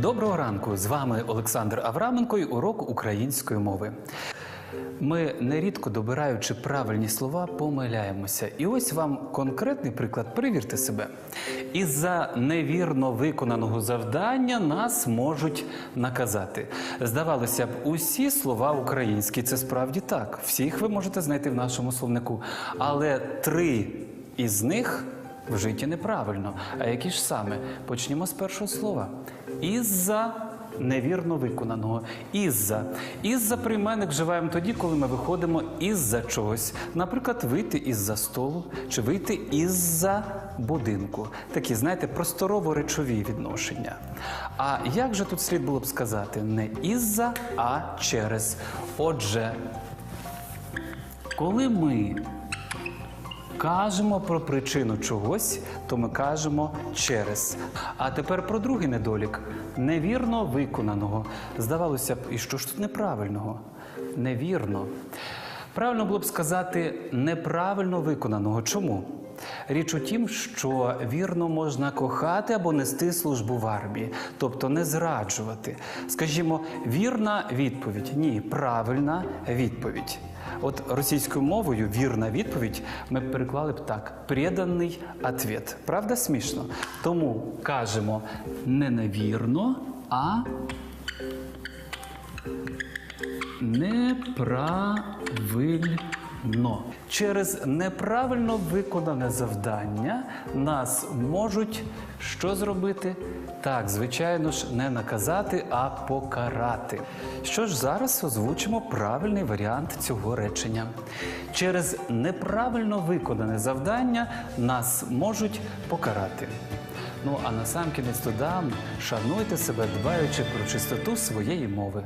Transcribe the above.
Доброго ранку! З вами Олександр Авраменко і урок української мови. Ми нерідко добираючи правильні слова, помиляємося. І ось вам конкретний приклад. Перевірте себе. Із-за невірно виконаного завдання нас можуть наказати. Здавалося б, усі слова українські це справді так. Всіх ви можете знайти в нашому словнику. Але три із них вжиті неправильно. А які ж саме? Почнімо з першого слова. Із-за невірно виконаного. Із-за. Із-за прийменник вживаємо тоді, коли ми виходимо із-за чогось. Наприклад, вийти із-за столу чи вийти із-за будинку. Такі, знаєте, просторово-речові відношення. А як же тут слід було б сказати? Не із-за, а через. Отже, коли ми кажемо про причину чогось, то ми кажемо через. А тепер про другий недолік невірно виконаного. Здавалося б, і що ж тут неправильного? Невірно. Правильно було б сказати неправильно виконаного. Чому? Річ у тім, що вірно можна кохати або нести службу в армії, тобто не зраджувати. Скажімо, вірна відповідь. Ні, правильна відповідь. От російською мовою вірна відповідь ми переклали б так: преданий ответ. Правда, смішно? Тому кажемо не невірно, а неправильно. Через неправильно виконане завдання нас можуть що зробити? Так, звичайно ж, не наказати, а покарати. Що ж зараз озвучимо правильний варіант цього речення. Через неправильно виконане завдання нас можуть покарати. Ну а насамкінець додам, шануйте себе, дбаючи про чистоту своєї мови.